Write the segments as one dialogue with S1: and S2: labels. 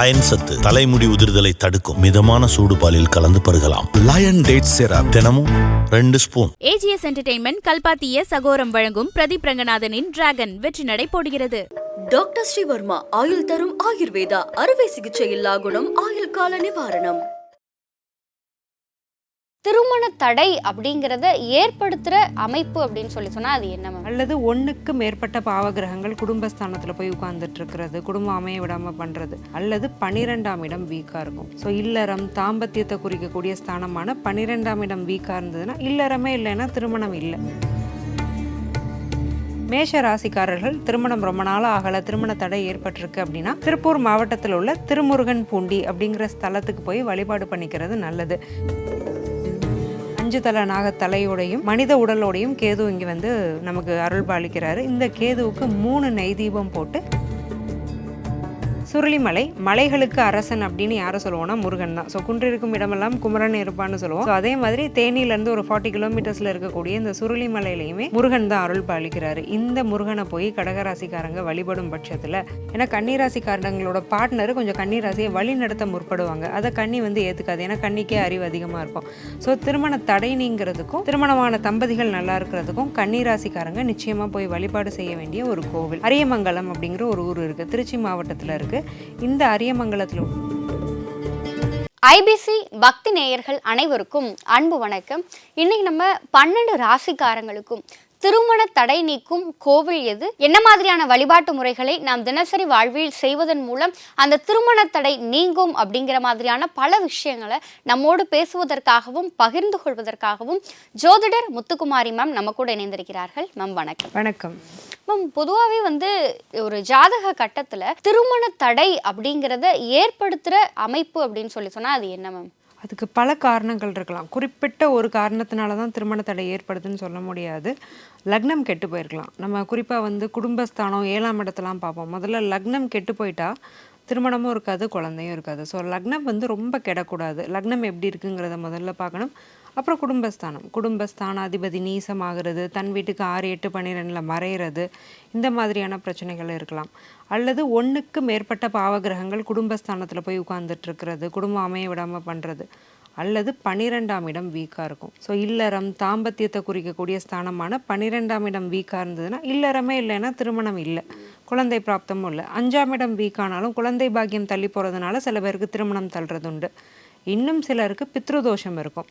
S1: Iron சத்து தலைமுடி உதிர்தலை தடுக்கும் மிதமான சூடு பாலில் கலந்து பருகலாம்.
S2: லயன் டேட் சிரப்
S1: தினமும் ரெண்டு ஸ்பூன்.
S3: ஏஜிஎஸ் என்டர்டெயின்மெண்ட் கல்பாத்திய சகோரம் வழங்கும் பிரதீப் ரங்கநாதனின் டிராகன் வெற்றி நடை போடுகிறது.
S4: டாக்டர் ஸ்ரீவர்மா ஆயுள் தரும் ஆயுர்வேதா அறுவை சிகிச்சை இல்லா குணம் ஆயுள் கால நிவாரணம்.
S5: திருமண தடை அப்படிங்கிறத ஏற்படுத்துகிற அமைப்பு அப்படின்னு சொல்லி சொன்னால் அது என்ன மேம்?
S6: அல்லது ஒன்றுக்கு மேற்பட்ட பாவகிரகங்கள் குடும்பஸ்தானத்தில் போய் உட்கார்ந்துட்டு இருக்கிறது குடும்பம் அமைய விடாமல் பண்ணுறது அல்லது பன்னிரெண்டாம் இடம் வீக்காக இருக்கும். ஸோ இல்லறம் தாம்பத்தியத்தை குறிக்கக்கூடிய ஸ்தானமான பன்னிரெண்டாம் இடம் வீக்காக இருந்ததுன்னா இல்லறமே இல்லைன்னா திருமணம் இல்லை. மேஷ ராசிக்காரர்கள் திருமணம் ரொம்ப நாளாக ஆகலை திருமண தடை ஏற்பட்டிருக்கு அப்படின்னா திருப்பூர் மாவட்டத்தில் உள்ள திருமுருகன் பூண்டி அப்படிங்கிற ஸ்தலத்துக்கு போய் வழிபாடு பண்ணிக்கிறது நல்லது. அஞ்சு தல நாக தலையோடையும் மனித உடலோடையும் கேது இங்கே வந்து நமக்கு அருள் பாலிக்கிறாரு இந்த கேதுவுக்கு மூணு நெய் தீபம் போட்டு சுருளிமலை மலைகளுக்கு அரசன் அப்படின்னு யாரை சொல்லுவோம்னா முருகன் தான். ஸோ குன்றிருக்கும் இடமெல்லாம் குமரன் இருப்பான்னு சொல்லுவோம். ஸோ அதே மாதிரி தேனியிலேருந்து ஒரு ஃபார்ட்டி கிலோமீட்டர்ஸில் இருக்கக்கூடிய இந்த சுருளிமலையிலையுமே முருகன் தான் அருள் பாலிக்கிறாரு. இந்த முருகனை போய் கடகராசிக்காரங்க வழிபடும் பட்சத்தில் ஏன்னா கன்னிராசிக்காரங்களோட பார்ட்னர் கொஞ்சம் கன்னிராசியை வழி நடத்த முற்படுவாங்க. அதை கன்னி வந்து ஏற்றுக்காது ஏன்னா கன்னிக்கே அறிவு அதிகமாக இருக்கும். ஸோ திருமண தடை நீங்கிறதுக்கும் திருமணமான தம்பதிகள் நல்லா இருக்கிறதுக்கும் கன்னிராசிக்காரங்க நிச்சயமாக போய் வழிபாடு செய்ய வேண்டிய ஒரு கோவில். அரியமங்கலம் அப்படிங்கிற ஒரு ஊர் இருக்குது திருச்சி மாவட்டத்தில் இருக்குது இந்த அரியமங்கலத்தில்
S5: ஐபிசி பக்தி நேயர்கள் அனைவருக்கும் அன்பு வணக்கம். இன்னைக்கு நம்ம பன்னெண்டு ராசிக்காரங்களுக்கும் திருமண தடை நீக்கும் கோவில் எது? என்ன மாதிரியான வழிபாட்டு முறைகளை நாம் தினசரி வாழ்வில் செய்வதன் மூலம் அந்த திருமண தடை நீங்கும் அப்படிங்கிற மாதிரியான பல விஷயங்களை நம்மோடு பேசுவதற்காகவும் பகிர்ந்து கொள்வதற்காகவும் ஜோதிடர் முத்துக்குமாரி மேம் நம்ம கூட இணைந்திருக்கிறார்கள். மேம் வணக்கம்.
S6: வணக்கம்.
S5: மேம் பொதுவாகவே வந்து ஒரு ஜாதக கட்டத்தில் திருமண தடை அப்படிங்கிறத ஏற்படுத்துகிற அமைப்பு அப்படின்னு சொல்லி சொன்னால் அது என்ன மேம்?
S6: அதுக்கு பல காரணங்கள் இருக்கலாம். குறிப்பிட்ட ஒரு காரணத்தினால தான் திருமண தடை ஏற்படுதுன்னு சொல்ல முடியாது. லக்னம் கெட்டு போயிருக்கலாம். நம்ம குறிப்பாக வந்து குடும்பஸ்தானம் ஏழாம் இடத்தெல்லாம் பார்ப்போம். முதல்ல லக்னம் கெட்டு போயிட்டா திருமணமும் இருக்காது குழந்தையும் இருக்காது. ஸோ லக்னம் வந்து ரொம்ப கெடக்கூடாது. லக்னம் எப்படி இருக்குங்கிறத முதல்ல பார்க்கணும். அப்புறம் குடும்பஸ்தானம். குடும்பஸ்தானாதிபதி நீசமாகிறது தன் வீட்டுக்கு ஆறு எட்டு பன்னிரெண்டில் மறையிறது இந்த மாதிரியான பிரச்சனைகள் இருக்கலாம். அல்லது ஒன்றுக்கு மேற்பட்ட பாவகிரகங்கள் குடும்பஸ்தானத்தில் போய் உட்கார்ந்துட்டு குடும்பம் அமைய விடாமல் பண்ணுறது அல்லது பன்னிரெண்டாம் இடம் வீக்காக இருக்கும். ஸோ இல்லறம் தாம்பத்தியத்தை குறிக்கக்கூடிய ஸ்தானமான பன்னிரெண்டாம் இடம் வீக்காக இருந்ததுன்னா இல்லறமே இல்லைன்னா திருமணம் இல்லை. குழந்தை பிராப்தமும் இல்லை. அஞ்சாம் இடம் வீக்கானாலும் குழந்தை பாக்கியம் தள்ளி போகிறதுனால சில பேருக்கு திருமணம் தள்ளுறது உண்டு இன்னும் சிலருக்கு பித்ருதோஷம் இருக்கும்.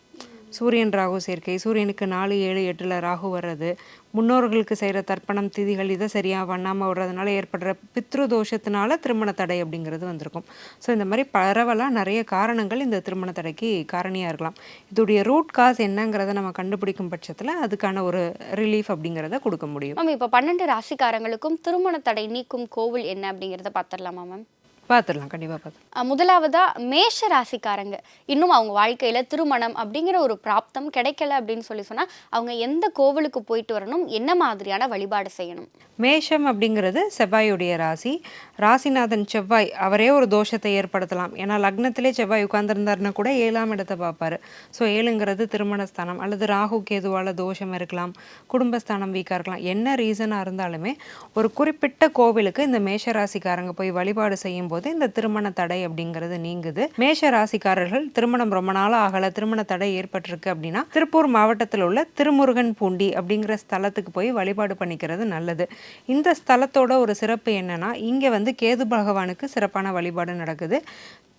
S6: சூரியன் ராகு சேர்க்கை. சூரியனுக்கு நாலு ஏழு எட்டில் ராகு வர்றது. முன்னோர்களுக்கு செய்கிற தர்ப்பணம் திதிகள் இதை சரியாக பண்ணாமல் விடுறதுனால ஏற்படுற பித்ரு தோஷத்தினால திருமண தடை அப்படிங்கிறது வந்திருக்கும். ஸோ இந்த மாதிரி பரவலாக நிறைய காரணங்கள் இந்த திருமண தடைக்கு காரணியாக இருக்கலாம். இதோடைய ரூட் காஸ் என்னங்கிறத நம்ம கண்டுபிடிக்கும் பட்சத்தில் அதுக்கான ஒரு ரிலீஃப் அப்படிங்கிறத கொடுக்க முடியும்.
S5: மேம் இப்போ பன்னெண்டு ராசிக்காரங்களுக்கும் திருமண தடை நீக்கும் கோவில் என்ன அப்படிங்கிறத பார்த்துடலாமா மேம்?
S6: பார்த்துடலாம் கண்டிப்பாக பார்த்து
S5: அஹ் முதலாவதா மேஷ ராசிக்காரங்க இன்னும் அவங்க வாழ்க்கையில திருமணம் அப்படிங்கிற ஒரு பிராப்தம் கிடைக்கல அப்படின்னு சொல்லி சொன்னா அவங்க எந்த கோவிலுக்கு போயிட்டு வரணும் என்ன மாதிரியான வழிபாடு செய்யணும்?
S6: மேஷம் அப்படிங்கிறது செவ்வாயுடைய ராசி. ராசிநாதன் செவ்வாய் அவரே ஒரு தோஷத்தை ஏற்படுத்தலாம். ஏன்னா லக்னத்திலே செவ்வாய் உட்கார்ந்திருந்தாருன்னா கூட ஏழாம் இடத்தை பார்ப்பாரு. ஸோ ஏழுங்கிறது திருமணஸ்தானம் அல்லது ராகு கேதுவால தோஷம் இருக்கலாம் குடும்பஸ்தானம் வீக்காக இருக்கலாம். என்ன ரீசனாக இருந்தாலுமே ஒரு குறிப்பிட்ட கோவிலுக்கு இந்த மேஷ ராசிக்காரங்க போய் வழிபாடு செய்யும் போது இந்த திருமண தடை அப்படிங்கிறது நீங்குது. மேஷ ராசிக்காரர்கள் திருமணம் ரொம்ப நாளாக ஆகலை. திருமண தடை ஏற்பட்டிருக்கு அப்படின்னா திருப்பூர் மாவட்டத்தில் உள்ள திருமுருகன் பூண்டி அப்படிங்கிற ஸ்தலத்துக்கு போய் வழிபாடு பண்ணிக்கிறது நல்லது. இந்த ஸ்தலத்தோட ஒரு சிறப்பு என்னன்னா இங்கே வந்து கேது பகவானுக்கு சிறப்பான வழிபாடு நடக்குது.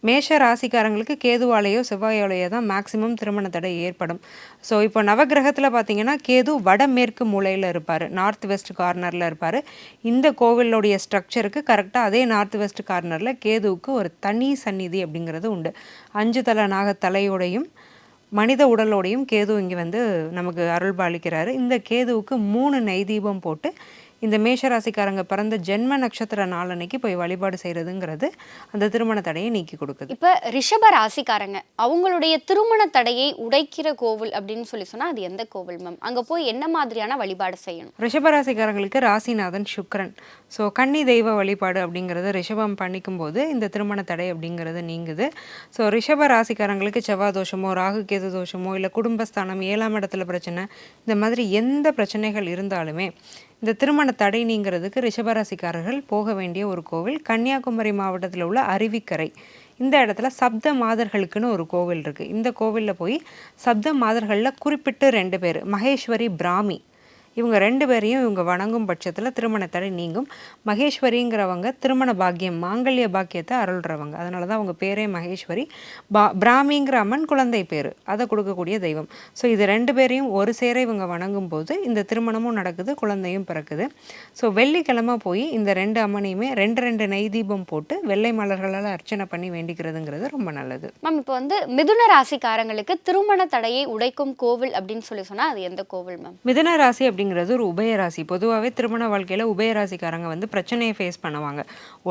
S6: மேஷ ராசிக்காரங்களுக்கு கேதுவாலேயோ செவ்வாயாலேயோ தான் மேக்சிமம் திருமண தடை ஏற்படும். ஸோ இப்போ நவகிரகத்தில் பார்த்தீங்கன்னா கேது வடமேற்கு மூலையில் இருப்பார். நார்த் வெஸ்ட் கார்னரில் இருப்பார். இந்த கோவிலுடைய ஸ்ட்ரக்சருக்கு கரெக்டாக அதே நார்த் வெஸ்ட் கார்னரில் கேதுவுக்கு ஒரு தனி சந்நிதி அப்படிங்கிறது உண்டு. அஞ்சு தலை நாக தலையோடையும் மனித உடலோடையும் கேது இங்கே வந்து நமக்கு அருள் பாலிக்கிறாரு இந்த கேதுவுக்கு மூணு நைதீபம் போட்டு இந்த மேஷராசிக்காரங்க பிறந்த ஜென்ம நட்சத்திர நாளன்னைக்கு போய் வழிபாடு செய்கிறதுங்கிறது அந்த திருமண தடையை நீக்கி கொடுக்குது.
S5: இப்ப ரிஷப ராசிக்காரங்க அவங்களுடைய திருமண தடையை உடைக்கிற கோவில் அப்படின்னு சொல்லி சொன்னா அது எந்த கோவில் மேம் அங்க போய் என்ன மாதிரியான வழிபாடு செய்யணும்?
S6: ரிஷபராசிக்காரங்களுக்கு ராசிநாதன் சுக்கிரன். ஸோ கன்னி தெய்வ வழிபாடு அப்படிங்கிறத ரிஷபம் பண்ணிக்கும் போது இந்த திருமண தடை அப்படிங்கிறது நீங்குது. ஸோ ரிஷப ராசிக்காரங்களுக்கு செவ்வாய் தோஷமோ ராகு கேது தோஷமோ இல்லை குடும்பஸ்தானம் ஏழாம் இடத்துல பிரச்சனை இந்த மாதிரி எந்த பிரச்சனைகள் இருந்தாலுமே இந்த திருமண தடை நீங்கிறதுக்கு ரிஷபராசிக்காரர்கள் போக வேண்டிய ஒரு கோவில். கன்னியாகுமரி மாவட்டத்தில் உள்ள அருவிக்கரை. இந்த இடத்துல சப்த மாதர்களுக்குன்னு ஒரு கோவில் இருக்குது இந்த கோவிலில் போய் சப்த மாதர்களில் குறிப்பிட்டு ரெண்டு பேர். மகேஸ்வரி பிராமி. இவங்க ரெண்டு பேரையும் இவங்க வணங்கும் பட்சத்தில் திருமண தடை நீங்கும். மகேஸ்வரிங்கிறவங்க திருமண பாக்கியம் மாங்கல்ய பாக்கியத்தை அருள்றவங்க. அதனால தான் அவங்க பேரே மகேஸ்வரி. பா பிராமிங்கிற அம்மன் குழந்தை பேர். அதை கொடுக்கக்கூடிய தெய்வம். ஸோ இது ரெண்டு பேரையும் ஒரு சேர இவங்க வணங்கும் போது இந்த திருமணமும் நடக்குது குழந்தையும் பிறக்குது. ஸோ வெள்ளிக்கிழமை போய் இந்த ரெண்டு அம்மனையுமே ரெண்டு ரெண்டு நெய் தீபம் போட்டு வெள்ளை மலர்களால் அர்ச்சனை பண்ணி வேண்டிக்கிறதுங்கிறது ரொம்ப நல்லது.
S5: மேம் இப்போ வந்து மிதுன ராசிக்காரங்களுக்கு திருமண தடையை உடைக்கும் கோவில் அப்படின்னு சொல்லி சொன்னா அது எந்த கோவில் மேம்?
S6: மிதுன ராசி அப்படிங்கிறது ஒரு உபயராசி. பொதுவாகவே திருமண வாழ்க்கையில் உபயராசிக்காரங்க வந்து பிரச்சனையை ஃபேஸ் பண்ணுவாங்க.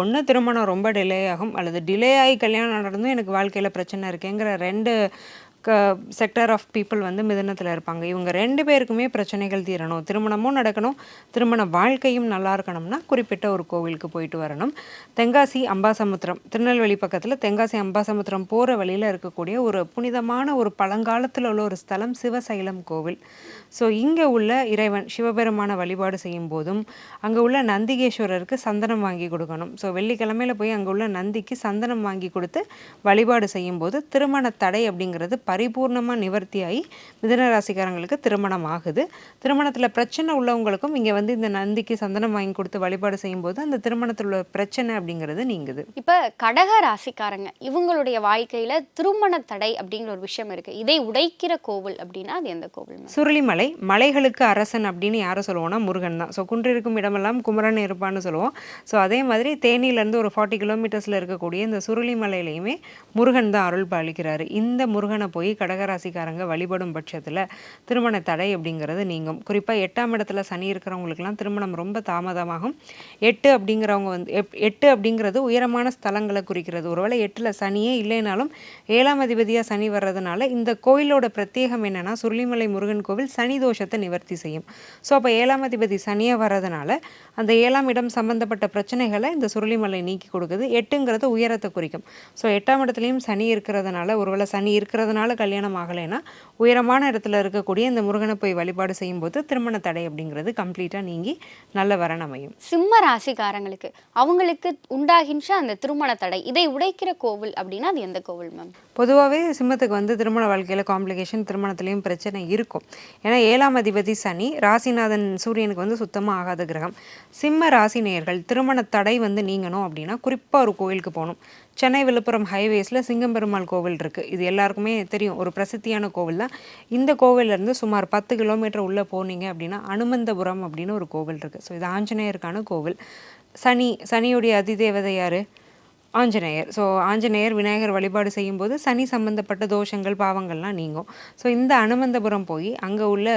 S6: ஒன்று திருமணம் ரொம்ப டிலே ஆகும் அல்லது டிலே ஆகி கல்யாணம் நடந்தும் எனக்கு வாழ்க்கையில் பிரச்சனை இருக்குங்கிற ரெண்டு க செக்டர் ஆஃப் பீப்புள் வந்து மிதனத்தில் இருப்பாங்க. இவங்க ரெண்டு பேருக்குமே பிரச்சனைகள் தீரணும். திருமணமும் நடக்கணும் திருமண வாழ்க்கையும் நல்லா இருக்கணும்னா குறிப்பிட்ட ஒரு கோவிலுக்கு போயிட்டு வரணும். தென்காசி அம்பாசமுத்திரம். திருநெல்வேலி பக்கத்தில் தென்காசி அம்பாசமுத்திரம் போகிற வழியில் இருக்கக்கூடிய ஒரு புனிதமான ஒரு பழங்காலத்தில் உள்ள ஒரு ஸ்தலம் சிவசைலம் கோவில். ஸோ இங்கே உள்ள இறைவன் சிவபெருமான வழிபாடு செய்யும் போதும் அங்கே உள்ள நந்திகேஸ்வரருக்கு சந்தனம் வாங்கி கொடுக்கணும். ஸோ வெள்ளிக்கிழமையில போய் அங்கே உள்ள நந்திக்கு சந்தனம் வாங்கி கொடுத்து வழிபாடு செய்யும் போது திருமண தடை அப்படிங்கிறது பரிபூர்ணமாக நிவர்த்தியாகி மிதுன ராசிக்காரங்களுக்கு திருமணம் ஆகுது. திருமணத்தில் பிரச்சனை உள்ளவங்களுக்கும் இங்கே வந்து இந்த நந்திக்கு சந்தனம் வாங்கி கொடுத்து வழிபாடு செய்யும்போது அந்த திருமணத்தில் உள்ள பிரச்சனை அப்படிங்கிறது நீங்குது.
S5: இப்போ கடக ராசிக்காரங்க இவங்களுடைய வாழ்க்கையில திருமண தடை அப்படிங்கிற ஒரு விஷயம் இருக்கு. இதை உடைக்கிற கோவில் அப்படின்னா அது எந்த கோவில் மேம்?
S6: மலை மலைகளுக்கு அரசன் அப்படின்னு யாரை சொல்லுவோம்னா முருகன் தான். ஸோ குன்றிருக்கும் இடமெல்லாம் குமரன் இருப்பான்னு சொல்லுவோம். ஸோ அதே மாதிரி தேனியிலேருந்து ஒரு ஃபார்ட்டி கிலோமீட்டர்ஸில் இருக்கக்கூடிய இந்த சுருளிமலையிலையுமே முருகன் தான் அருள் பாலிக்கிறாரு. இந்த முருகனை போய் கடகராசிக்காரங்க வழிபடும் பட்சத்தில் திருமண தடை அப்படிங்கிறது நீங்கும். குறிப்பாக எட்டாம் இடத்துல சனி இருக்கிறவங்களுக்குலாம் திருமணம் ரொம்ப தாமதமாகும். எட்டு அப்படிங்கிறவங்க வந்து எட்டு அப்படிங்கிறது உயரமான ஸ்தலங்களை குறிக்கிறது. ஒருவேளை எட்டில் சனியே இல்லைனாலும் ஏழாம் அதிபதியாக சனி வர்றதுனால இந்த கோயிலோட பிரத்யேகம் என்னன்னா சுருளிமலை முருகன் கோவில் சனி தோஷத்தை நிவர்த்தி செய்யும். ஸோ அப்போ ஏழாம் அதிபதி சனியாக வர்றதுனால அந்த ஏழாம் இடம் சம்பந்தப்பட்ட பிரச்சனைகளை இந்த சுருளிமலை நீக்கி கொடுக்குது. எட்டுங்கிறது உயரத்தை குறிக்கும். ஸோ எட்டாம் இடத்துலையும் சனி இருக்கிறதுனால ஒருவேளை சனி இருக்கிறதுனால கல்யாணம் ஆகலைன்னா உயரமான இடத்துல இருக்கக்கூடிய இந்த முருகனை போய் வழிபாடு செய்யும்போது திருமண தடை அப்படிங்கிறது கம்ப்ளீட்டாக நீங்கி நல்ல வரன் அமையும்.
S5: சிம்ம ராசிக்காரங்களுக்கு அவங்களுக்கு உண்டாகின்ற அந்த திருமண தடை இதை உடைக்கிற கோவில் அப்படின்னா அது எந்த கோவில் மேம்
S6: பொதுவாகவே சிம்மத்துக்கு வந்து திருமண வாழ்க்கையில் காம்ப்ளிகேஷன் திருமணத்துலேயும் பிரச்சனை இருக்கும். ஏன்னா ஏழாம் அதிபதி சனி ராசிநாதன் சூரியனுக்கு வந்து சுத்தமாக ஆகாத கிரகம். சிம்ம ராசி நேயர்கள் திருமண தடை வந்து நீங்கணும் அப்படின்னா குறிப்பாக ஒரு கோயிலுக்கு போகணும். சென்னை விழுப்புரம் ஹைவேஸில் சிங்கம்பெருமாள் கோவில் இருக்குது இது எல்லாருக்குமே தெரியும். ஒரு பிரசித்தியான கோவில் தான். இந்த கோவிலேருந்து சுமார் பத்து கிலோமீட்டர் உள்ளே போனீங்க அப்படின்னா அனுமந்தபுரம் அப்படின்னு ஒரு கோவில் இருக்குது ஸோ இது ஆஞ்சநேயருக்கான கோவில். சனி சனியுடைய அதிதேவதை யார்? ஆஞ்சநேயர். ஸோ ஆஞ்சநேயர் விநாயகர் வழிபாடு செய்யும்போது சனி சம்பந்தப்பட்ட தோஷங்கள் பாவங்கள்லாம் நீங்கும். ஸோ இந்த அனுமந்தபுரம் போய் அங்கே உள்ள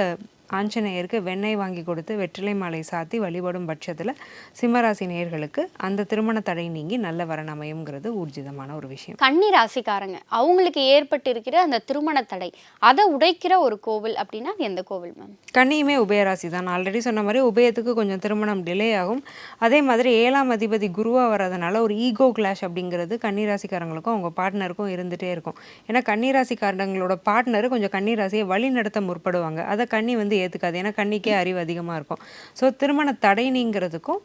S6: ஆஞ்சநேயருக்கு வெண்ணெய் வாங்கி கொடுத்து வெற்றிலை மாலை சாத்தி வழிபடும் பட்சத்தில் சிம்மராசி நேயர்களுக்கு அந்த திருமண தடை நீங்கி நல்ல வரன் அமையுங்கிறது ஊர்ஜிதமான ஒரு விஷயம்.
S5: கன்னி ராசிக்காரங்க அவங்களுக்கு ஏற்பட்டு இருக்கிற அந்த திருமண தடை அதை உடைக்கிற ஒரு கோவில் அப்படின்னா எந்த கோவில் மேம்?
S6: கன்னியுமே உபயராசி தான் ஆல்ரெடி சொன்ன மாதிரி உபயத்துக்கு கொஞ்சம் திருமணம் டிலே ஆகும். அதே மாதிரி ஏழாம் அதிபதி குருவாக வர்றதுனால ஒரு ஈகோ கிளாஷ் அப்படிங்கிறது கன்னிராசிக்காரங்களுக்கும் அவங்க பார்ட்னருக்கும் இருந்துகிட்டே இருக்கும். ஏன்னா கன்னிராசிக்காரங்களோட பார்ட்னர் கொஞ்சம் கன்னிராசியை வழி நடத்த முற்படுவாங்க. அதை கன்னி வந்து ஏற்றுக்காது ஏன்னா கண்ணிக்கே அறிவு அதிகமாக இருக்கும். ஸோ திருமண தடை நீங்கிறதுக்கும்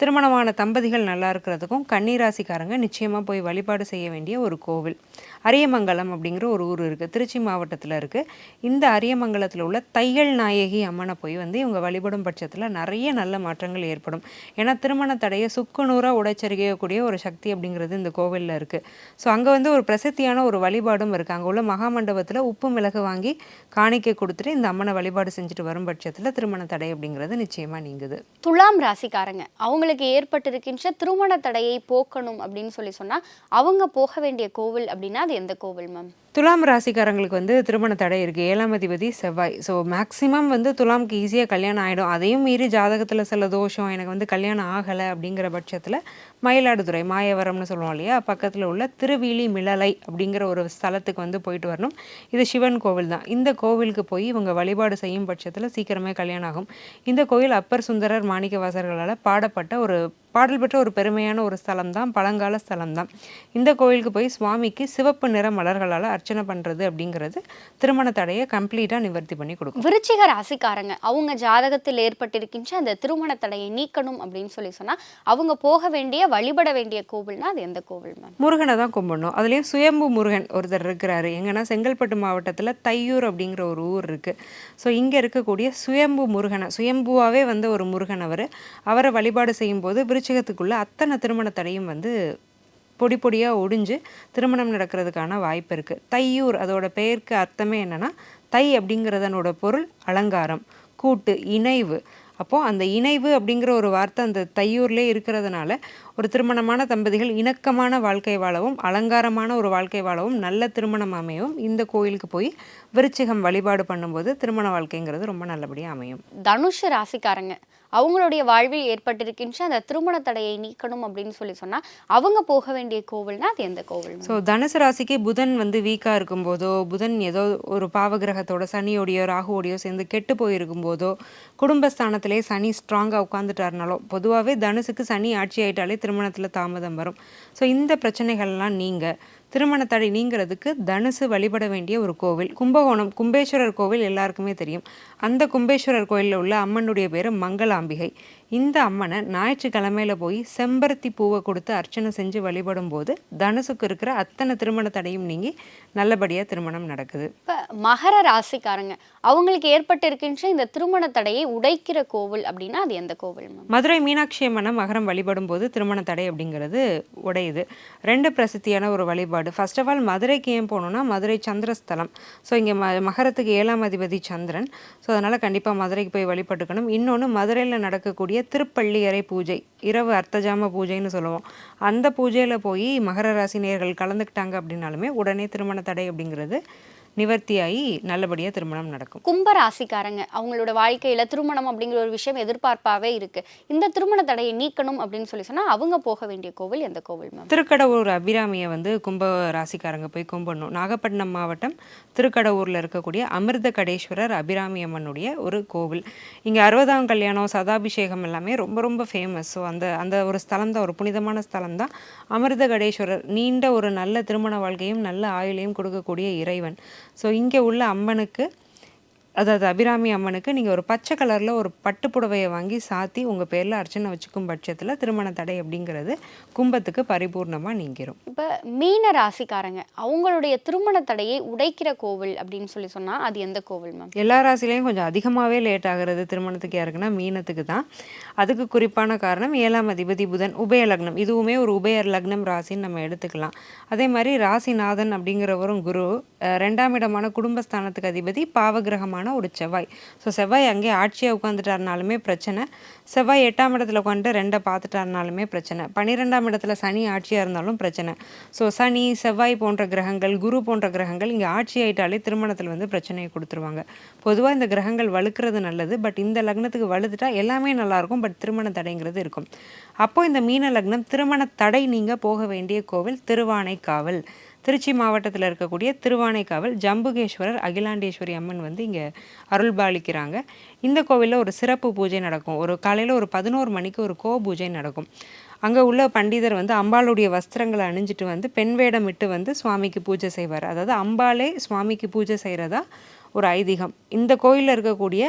S6: திருமணமான தம்பதிகள் நல்லா இருக்கிறதுக்கும் கன்னிராசிக்காரங்க நிச்சயமாக போய் வழிபாடு செய்ய வேண்டிய ஒரு கோவில். அரியமங்கலம் அப்படிங்கிற ஒரு ஊர் இருக்குது திருச்சி மாவட்டத்தில் இருக்குது இந்த அரியமங்கலத்தில் உள்ள தையல் நாயகி அம்மனை போய் வந்து இவங்க வழிபடும் பட்சத்தில் நிறைய நல்ல மாற்றங்கள் ஏற்படும். ஏன்னா திருமண தடையை சுக்குநூறாக உடைச்சரிக்கக்கூடிய ஒரு சக்தி அப்படிங்கிறது இந்த கோவிலில் இருக்குது ஸோ அங்கே வந்து ஒரு பிரசித்தியான ஒரு வழிபாடும் இருக்குது அங்கே உள்ள மகாமண்டபத்தில் உப்பு மிளகு வாங்கி காணிக்கை கொடுத்துட்டு இந்த அம்மனை வழிபாடு செஞ்சுட்டு வரும் பட்சத்தில் திருமண தடை அப்படிங்கிறது நிச்சயமாக நீங்குது.
S5: துலாம் ராசிக்காரங்க அவங்களுக்கு ஏற்பட்டிருக்கின்ற திருமண தடையை போக்கணும் அப்படின்னு சொல்லி சொன்னால் அவங்க போக வேண்டிய கோவில் அப்படின்னா அது எந்த கோவில் மேம்
S6: துலாம் ராசிக்காரங்களுக்கு வந்து திருமண தடை இருக்குது ஏழாம் அதிபதி செவ்வாய். ஸோ மேக்ஸிமம் வந்து துலாம்க்கு ஈஸியாக கல்யாணம் ஆகிடும் அதையும் மீறி ஜாதகத்தில் சில தோஷம். எனக்கு வந்து கல்யாணம் ஆகலை அப்படிங்கிற பட்சத்தில் மயிலாடுதுறை மாயவரம்னு சொல்லுவோம் இல்லையா? பக்கத்தில் உள்ள திருவிழி மிளலை அப்படிங்கிற ஒரு ஸ்தலத்துக்கு வந்து போயிட்டு வரணும். இது சிவன் கோவில் தான். இந்த கோவிலுக்கு போய் இவங்க வழிபாடு செய்யும் பட்சத்தில் சீக்கிரமே கல்யாணம் ஆகும். இந்த கோயில் அப்பர் சுந்தரர் மாணிக்கவாசர்களால் பாடப்பட்ட ஒரு பாடல் பெற்ற ஒரு பெருமையான ஒரு ஸ்தலம் தான் பழங்கால ஸ்தலம் தான் இந்த கோயிலுக்கு போய் சுவாமிக்கு சிவப்பு நிற மலர்களால் அர்ச்சனை பண்ணுறது அப்படிங்கிறது திருமண தடையை கம்ப்ளீட்டாக நிவர்த்தி பண்ணி கொடுக்கும்.
S5: விருச்சிக ராசிக்காரங்க அவங்க ஜாதகத்தில் ஏற்பட்டிருக்கின்ற அந்த திருமண தடையை நீக்கணும் அப்படின்னு சொல்லி சொன்னா அவங்க போக வேண்டிய வழிபட வேண்டிய கோவில்னா அது எந்த கோவில் மேம்?
S6: முருகனை தான் கும்பிடணும். அதுலேயும் சுயம்பு முருகன் ஒருத்தர் இருக்கிறாரு. எங்கன்னா செங்கல்பட்டு மாவட்டத்தில் தையூர் அப்படிங்கிற ஒரு ஊர் இருக்குது ஸோ இங்கே இருக்கக்கூடிய சுயம்பு முருகனை சுயம்புவாகவே வந்த ஒரு முருகன் அவர். அவரை வழிபாடு செய்யும்போது விருச்சிகத்துக்குள்ள அத்தனை திருமண தடையும் வந்து பொடி பொடியாக ஒடிஞ்சு திருமணம் நடக்கிறதுக்கான வாய்ப்பு இருக்குது தையூர் அதோட பெயருக்கு அர்த்தமே என்னென்னா தை அப்படிங்கிறதனோட பொருள் அலங்காரம் கூட்டு இணைவு. அப்போது அந்த இணைவு அப்படிங்கிற ஒரு வார்த்தை அந்த தையூர்லேயே இருக்கிறதுனால ஒரு திருமணமான தம்பதிகள் இணக்கமான வாழ்க்கை வாழவும் அலங்காரமான ஒரு வாழ்க்கை வாழவும் நல்ல திருமணம் அமையும் இந்த கோயிலுக்கு போய் விருச்சிகம் வழிபாடு பண்ணும்போது திருமண வாழ்க்கைங்கிறது ரொம்ப நல்லபடியாக அமையும்.
S5: தனுஷ் ராசிக்காரங்க. அவங்களுடைய வாழ்வில் ஏற்பட்டிருக்கின்ற அந்த திருமண தடையை நீக்கணும் அப்படின்னு சொல்லி சொன்னால் அவங்க போக வேண்டிய கோவில்னா அது எந்த கோவில்?
S6: ஸோ தனுசு ராசிக்கு புதன் வந்து வீக்காக இருக்கும்போதோ புதன் ஏதோ ஒரு பாவகிரகத்தோட சனியோடையோ ராகுவோடையோ சேர்ந்து கெட்டு போயிருக்கும் போதோ குடும்பஸ்தானத்திலே சனி ஸ்ட்ராங்காக உட்காந்துட்டாருனாலோ பொதுவாகவே தனுசுக்கு சனி ஆட்சி ஆயிட்டாலே திருமணத்தில் தாமதம் வரும். ஸோ இந்த பிரச்சனைகள்லாம் நீங்கள் திருமண தடை நீங்கிறதுக்கு தனுசு வழிபட வேண்டிய ஒரு கோவில். கும்பகோணம் கும்பேஸ்வரர் கோவில் எல்லாருக்குமே தெரியும். அந்த கும்பேஸ்வரர் கோயிலில் உள்ள அம்மனுடைய பேர் மங்களாம்பிகை. இந்த அம்மனை ஞாயிற்றுக்கிழமையில போய் செம்பருத்தி பூவை கொடுத்து அர்ச்சனை செஞ்சு வழிபடும் போது தனுசுக்கு இருக்கிற அத்தனை திருமண தடையும் நீங்கி நல்லபடியாக திருமணம் நடக்குது.
S5: இப்ப மகர ராசிக்காரங்க அவங்களுக்கு ஏற்பட்டிருக்கின்ற இந்த திருமண தடையை உடைக்கிற கோவில் அப்படின்னா அது எந்த கோவில்
S6: மதுரை மீனாட்சி அம்மனை மகரம் வழிபடும் போது திருமண தடை அப்படிங்கிறது உடையுது. ரெண்டு பிரசித்தியான ஒரு வழிபாடு. ஃபர்ஸ்ட் ஆஃப் ஆல் மதுரைக்கு ஏன் போகணும்னா மதுரை சந்திரஸ்தலம். ஸோ இங்கே ம மகரத்துக்கு ஏழாம் அதிபதி சந்திரன். ஸோ அதனால் கண்டிப்பாக மதுரைக்கு போய் வழிபட்டுக்கணும். இன்னொன்று மதுரையில் நடக்கக்கூடிய திருப்பள்ளியறை பூஜை இரவு அர்த்தஜாம பூஜைன்னு சொல்லுவோம். அந்த பூஜையில் போய் மகர ராசி நேர்கள் கலந்துக்கிட்டாங்க அப்படின்னாலுமே உடனே திருமண தடை அப்படிங்கிறது நிவர்த்தியாகி நல்லபடியாக திருமணம் நடக்கும்.
S5: கும்ப ராசிக்காரங்க அவங்களோட வாழ்க்கையில திருமணம் அப்படிங்கிற ஒரு விஷயம் எதிர்பார்ப்பாவே இருக்கு. இந்த திருமண தடையை நீக்கணும் அப்படின்னு சொல்லி சொன்னா அவங்க போக வேண்டிய கோவில் எந்த கோவில் மேம்?
S6: திருக்கடவுர் அபிராமியை வந்து கும்ப ராசிக்காரங்க போய் கும்பிடணும். நாகப்பட்டினம் மாவட்டம் திருக்கடவுரில் இருக்கக்கூடிய அமிர்த கடேஸ்வரர் அபிராமி அம்மனுடைய ஒரு கோவில். இங்கே அறுபதாம் கல்யாணம் சதாபிஷேகம் எல்லாமே ரொம்ப ரொம்ப ஃபேமஸ் ஸோ அந்த அந்த ஒரு ஸ்தலம் தான் ஒரு புனிதமான ஸ்தலம் தான் அமிர்த கடேஸ்வரர் நீண்ட ஒரு நல்ல திருமண வாழ்க்கையும் நல்ல ஆயுளையும் கொடுக்கக்கூடிய இறைவன். ஸோ இங்கே உள்ள அம்மனுக்கு அதாவது அபிராமி அம்மனுக்கு நீங்கள் ஒரு பச்சை கலரில் ஒரு பட்டு புடவையை வாங்கி சாத்தி உங்கள் பேரில் அர்ச்சனை வச்சுக்கும் பட்சத்தில் திருமண தடை அப்படிங்கிறது கும்பத்துக்கு பரிபூர்ணமாக நீங்கிரும்.
S5: இப்ப மீன ராசிக்காரங்க அவங்களுடைய திருமண தடையை உடைக்கிற கோவில் அப்படின்னு சொல்லி சொன்னா அது எந்த கோவில் மேம்
S6: எல்லா ராசிலையும் கொஞ்சம் அதிகமாகவே லேட் ஆகுறது திருமணத்துக்கு யாருக்குன்னா மீனத்துக்கு தான். அதுக்கு குறிப்பான காரணம் ஏழாம் அதிபதி புதன் உபய லக்னம். இதுவுமே ஒரு உபய லக்னம் ராசின்னு நம்ம எடுத்துக்கலாம். அதே மாதிரி ராசிநாதன் அப்படிங்கிறவரும் குரு ரெண்டாம் இடமான குடும்பஸ்தானத்துக்கு அதிபதி பாவகிரகமான ஒரு செவ்வாய். ஸோ செவ்வாய் அங்கே ஆட்சியாக உட்காந்துட்டாருனாலுமே பிரச்சனை. செவ்வாய் எட்டாம் இடத்துல உட்காந்து ரெண்டை பார்த்துட்டாருனாலுமே பிரச்சனை. பன்னிரெண்டாம் இடத்துல சனி ஆட்சியாக இருந்தாலும் பிரச்சனை. ஸோ சனி செவ்வாய் போன்ற கிரகங்கள் குரு போன்ற கிரகங்கள் இங்கே ஆட்சி ஆயிட்டாலே திருமணத்தில் வந்து பிரச்சனையை கொடுத்துருவாங்க. பொதுவாக இந்த கிரகங்கள் வலுக்கிறது நல்லது பட் இந்த லக்னத்துக்கு வலுத்துட்டா எல்லாமே நல்லா இருக்கும் பட் திருமண தடைங்கிறது இருக்கும். அப்போ இந்த மீன லக்னம் திருமண தடை நீங்க போக வேண்டிய கோவில் திருவானைக்காவல் திருச்சி மாவட்டத்தில் இருக்கக்கூடிய திருவானைக்காவல் ஜம்புகேஸ்வரர் அகிலாண்டேஸ்வரி அம்மன் வந்து இங்கே அருள்பாலிக்கிறாங்க. இந்த கோவிலில் ஒரு சிறப்பு பூஜை நடக்கும். ஒரு காலையில் ஒரு பதினோரு மணிக்கு ஒரு கோ பூஜை நடக்கும். அங்கே உள்ள பண்டிதர் வந்து அம்பாளுடைய வஸ்திரங்களை அணிஞ்சிட்டு வந்து பெண் வேடமிட்டு வந்து சுவாமிக்கு பூஜை செய்வார். அதாவது அம்பாளே சுவாமிக்கு பூஜை செய்கிறதா ஒரு ஐதீகம். இந்த கோயிலில் இருக்கக்கூடிய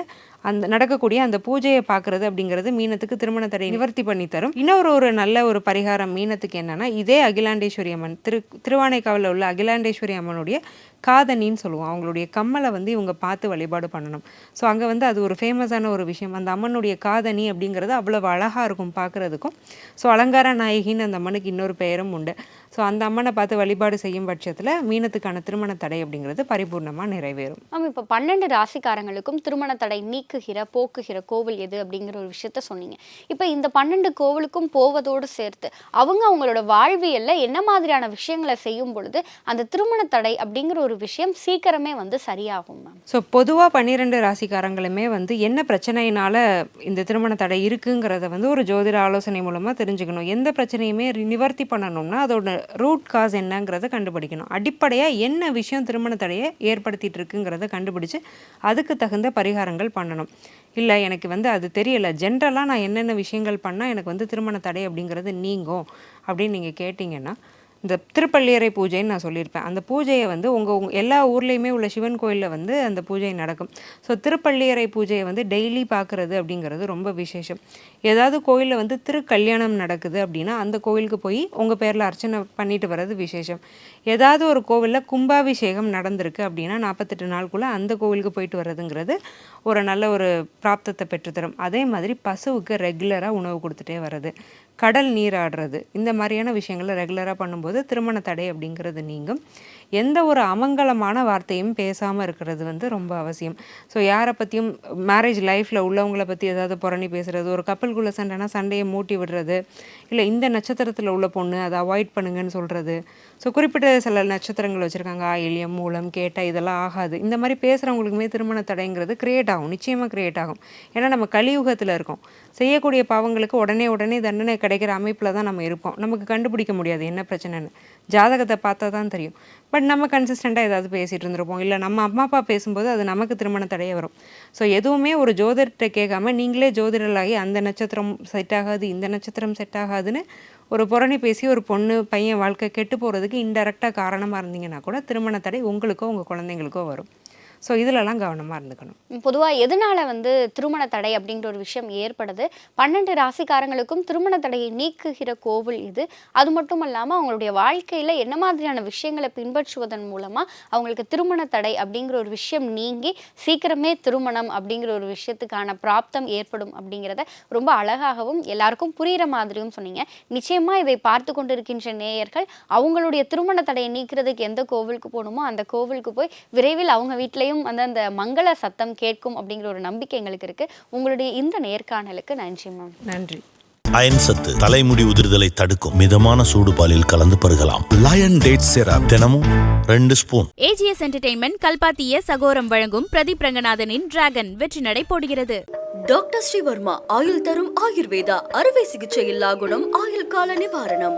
S6: அந்த நடக்கக்கூடிய அந்த பூஜையை பார்க்கறது அப்படிங்கிறது மீனத்துக்கு திருமண தடை நிவர்த்தி பண்ணி தரும். இன்னொரு ஒரு நல்ல ஒரு பரிகாரம் மீனத்துக்கு என்னன்னா இதே அகிலாண்டேஸ்வரி அம்மன் திரு திருவானைக்காவில் உள்ள அகிலாண்டேஸ்வரி அம்மனுடைய காதணின்னு சொல்லுவோம். அவங்களுடைய கம்மலை வந்து இவங்க பார்த்து வழிபாடு பண்ணணும். ஸோ அங்கே வந்து அது ஒரு ஃபேமஸான ஒரு விஷயம். அந்த அம்மனுடைய காதணி அப்படிங்கிறது அவ்வளோ அழகாக இருக்கும் பார்க்குறதுக்கும். ஸோ அலங்கார நாயகின்னு அந்த அம்மனுக்கு இன்னொரு பெயரும் உண்டு. ஸோ அந்த அம்மனை பார்த்து வழிபாடு செய்யும் பட்சத்தில் மீனத்துக்கான திருமண தடை அப்படிங்கிறது பரிபூர்ணமாக நிறைவேறும்.
S5: மேம் இப்போ பன்னெண்டு ராசிக்காரங்களுக்கும் திருமண தடை நீக்குகிற போக்குகிற கோவில் எது அப்படிங்கிற ஒரு விஷயத்த சொன்னீங்க. இப்போ இந்த பன்னெண்டு கோவிலுக்கும் போவதோடு சேர்த்து அவங்க அவங்களோட வாழ்வியல்ல என்ன மாதிரியான விஷயங்களை செய்யும் பொழுது அந்த திருமண தடை அப்படிங்கிற ஒரு விஷயம் சீக்கிரமே வந்து சரியாகும் மேம்?
S6: ஸோ பொதுவாக பன்னிரெண்டு ராசிக்காரங்களுமே வந்து என்ன பிரச்சனையினால இந்த திருமண தடை இருக்குங்கிறத வந்து ஒரு ஜோதிட ஆலோசனை மூலமாக தெரிஞ்சுக்கணும். எந்த பிரச்சனையுமே நிவர்த்தி பண்ணணும்னா அதோட ரூட் காஸ் என்னங்கிறத கண்டுபிடிக்கணும். அடிப்படையாக என்ன விஷயம் திருமண தடையை ஏற்படுத்திட்டு இருக்குங்கிறத கண்டுபிடிச்சு அதுக்கு தகுந்த பரிகாரங்கள் பண்ணணும். இல்லை எனக்கு வந்து அது தெரியல. ஜென்ரலாக நான் என்னென்ன விஷயங்கள் பண்ணால் எனக்கு வந்து திருமண தடை அப்படிங்கிறது நீங்கும் அப்படின்னு நீங்கள் கேட்டிங்கன்னா இந்த திருப்பள்ளியறை பூஜைன்னு நான் சொல்லியிருப்பேன். அந்த பூஜையை வந்து உங்கள் உங் எல்லா ஊர்லேயுமே உள்ள சிவன் கோயிலில் வந்து அந்த பூஜை நடக்கும். ஸோ திருப்பள்ளியறை பூஜையை வந்து டெய்லி பார்க்குறது அப்படிங்கிறது ரொம்ப விசேஷம். ஏதாவது கோயிலில் வந்து திருக்கல்யாணம் நடக்குது அப்படின்னா அந்த கோயிலுக்கு போய் உங்கள் பேரில் அர்ச்சனை பண்ணிட்டு வர்றது விசேஷம். ஏதாவது ஒரு கோவிலில் கும்பாபிஷேகம் நடந்திருக்கு அப்படின்னா நாற்பத்தெட்டு நாளுக்குள்ளே அந்த கோவிலுக்கு போயிட்டு வர்றதுங்கிறது ஒரு நல்ல ஒரு பிராப்தத்தை பெற்றுத்தரும். அதே மாதிரி பசுவுக்கு ரெகுலராக உணவு கொடுத்துட்டே வர்றது. கடல் நீராடுறது. இந்த மாதிரியான விஷயங்களை ரெகுலராக பண்ணும்போது திருமண தடை அப்படிங்கிறது நீங்கும். எந்த ஒரு அமங்கலமான வார்த்தையும் பேசாமல் இருக்கிறது வந்து ரொம்ப அவசியம். ஸோ யாரை பற்றியும் மேரேஜ் லைஃப்பில் உள்ளவங்களை பற்றி ஏதாவது புறணி பேசுகிறது ஒரு கப்பலுக்குள்ளே சண்டைனா சண்டையை மூட்டி விடுறது இல்லை இந்த நட்சத்திரத்தில் உள்ள பொண்ணு அதை அவாய்ட் பண்ணுங்கன்னு சொல்கிறது ஸோ குறிப்பிட்ட சில நட்சத்திரங்கள் வச்சுருக்காங்க. ஆயிலியம் மூலம் கேட்டால் இதெல்லாம் ஆகாது. இந்த மாதிரி பேசுகிறவங்களுக்குமே திருமண தடைங்கிறது கிரியேட் ஆகும். நிச்சயமாக கிரியேட் ஆகும். ஏன்னா நம்ம கலியுகத்தில் இருக்கோம். செய்யக்கூடிய பாவங்களுக்கு உடனே உடனே தண்டனை கிடைக்கிற அமைப்பில் தான் நம்ம இருப்போம். நமக்கு கண்டுபிடிக்க முடியாது என்ன பிரச்சனைன்னு. ஜாதகத்தை பார்த்தா தான் தெரியும். பட் நம்ம கன்சிஸ்டண்ட்டாக ஏதாவது பேசிகிட்டு இருந்திருப்போம். இல்லை நம்ம அம்மா அப்பா பேசும்போது அது நமக்கு திருமண தடையே வரும். ஸோ எதுவுமே ஒரு ஜோதிடர்கிட்ட கேட்காம நீங்களே ஜோதிடர்களாகி அந்த நட்சத்திரம் செட் ஆகாது இந்த நட்சத்திரம் செட் ஆகாதுன்னு ஒரு புறணி பேசி ஒரு பொண்ணு பையன் வாழ்க்கை கெட்டு போகிறதுக்கு இன்டெரக்டாக காரணமாக இருந்தீங்கன்னா கூட திருமண தடை உங்களுக்கோ உங்கள் குழந்தைங்களுக்கோ வரும். ஸோ இதிலலாம் கவனமாக இருந்துக்கணும்.
S5: பொதுவாக எதனால வந்து திருமண தடை அப்படிங்கிற ஒரு விஷயம் ஏற்படுது? பன்னெண்டு ராசிக்காரங்களுக்கும் திருமண தடையை நீக்குகிற கோவில் இது. அது மட்டும் இல்லாமல் அவங்களுடைய வாழ்க்கையில் என்ன மாதிரியான விஷயங்களை பின்பற்றுவதன் மூலமாக அவங்களுக்கு திருமண தடை அப்படிங்கிற ஒரு விஷயம் நீங்கி சீக்கிரமே திருமணம் அப்படிங்கிற ஒரு விஷயத்துக்கான பிராப்தம் ஏற்படும் அப்படிங்கிறத ரொம்ப அழகாகவும் எல்லாருக்கும் புரிகிற மாதிரியும் சொன்னீங்க. நிச்சயமாக இதை பார்த்து கொண்டிருக்கின்ற நேயர்கள் அவங்களுடைய திருமண தடையை நீக்கிறதுக்கு எந்த கோவிலுக்கு போகணுமோ அந்த கோவிலுக்கு போய் விரைவில் அவங்க வீட்லேயும் வந்து அந்த மங்கள சத்தம் கேட்கும் அப்படிங்கிற ஒரு நம்பிக்கை எங்களுக்கு இருக்கு. உங்களுடைய இந்த நேர்காணலுக்கு நன்றி மேம்
S6: நன்றி.
S1: அயன் சத்து தலைமுடி உதிர்தலை தடுக்கும். மிதமான சூடு பாலில் கலந்து பருகலாம்.
S2: லயன் டேட் சிரப்
S1: தினமும் ரெண்டு ஸ்பூன்.
S3: ஏஜிஎஸ் என்டர்டெயின்மெண்ட் கல்பாத்திய சகோரம் வழங்கும் பிரதீப் ரங்கநாதனின் டிராகன் வெற்றி நடை போடுகிறது.
S4: டாக்டர் ஸ்ரீவர்மா ஆயுள் தரும் ஆயுர்வேதா அறுவை சிகிச்சை இல்லா குணம் ஆயுள் கால நிவாரணம்.